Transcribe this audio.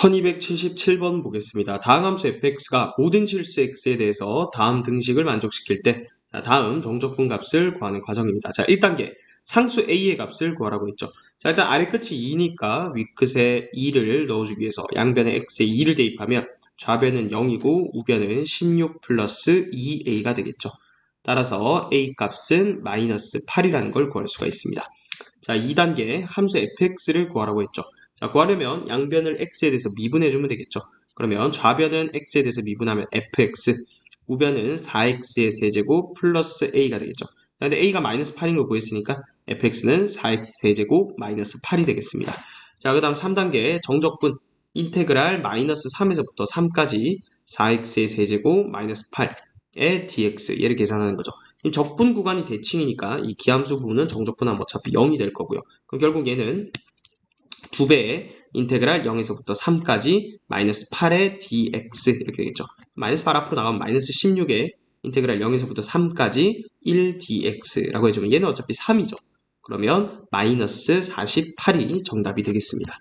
1277번 보겠습니다. 다음 함수 fx가 모든 실수 x에 대해서 다음 등식을 만족시킬 때 자, 다음 정적분 값을 구하는 과정입니다. 자, 1단계 상수 a의 값을 구하라고 했죠. 자, 일단 아래 끝이 2니까 윗끝에 2를 넣어주기 위해서 양변에 x에 2를 대입하면 좌변은 0이고 우변은 16 플러스 2a가 되겠죠. 따라서 a 값은 마이너스 8이라는 걸 구할 수가 있습니다. 자, 2단계 함수 fx를 구하라고 했죠. 자, 구하려면 양변을 x에 대해서 미분해주면 되겠죠. 그러면 좌변은 x에 대해서 미분하면 fx, 우변은 4x의 세제곱 플러스 a가 되겠죠. 자, 근데 a가 마이너스 8인 걸 구했으니까 fx는 4x 세제곱 마이너스 8이 되겠습니다. 자, 그 다음 3단계 정적분 인테그랄 마이너스 3에서부터 3까지 4x의 세제곱 마이너스 8의 dx 얘를 계산하는 거죠. 이 적분 구간이 대칭이니까 이 기함수 부분은 정적분하면 어차피 0이 될 거고요. 그럼 결국 얘는 2배의 인테그랄 0에서부터 3까지 마이너스 8의 dx 이렇게 되겠죠. 마이너스 8 앞으로 나가면 마이너스 16의 인테그랄 0에서부터 3까지 1dx라고 해주면 얘는 어차피 3이죠. 그러면 마이너스 48이 정답이 되겠습니다.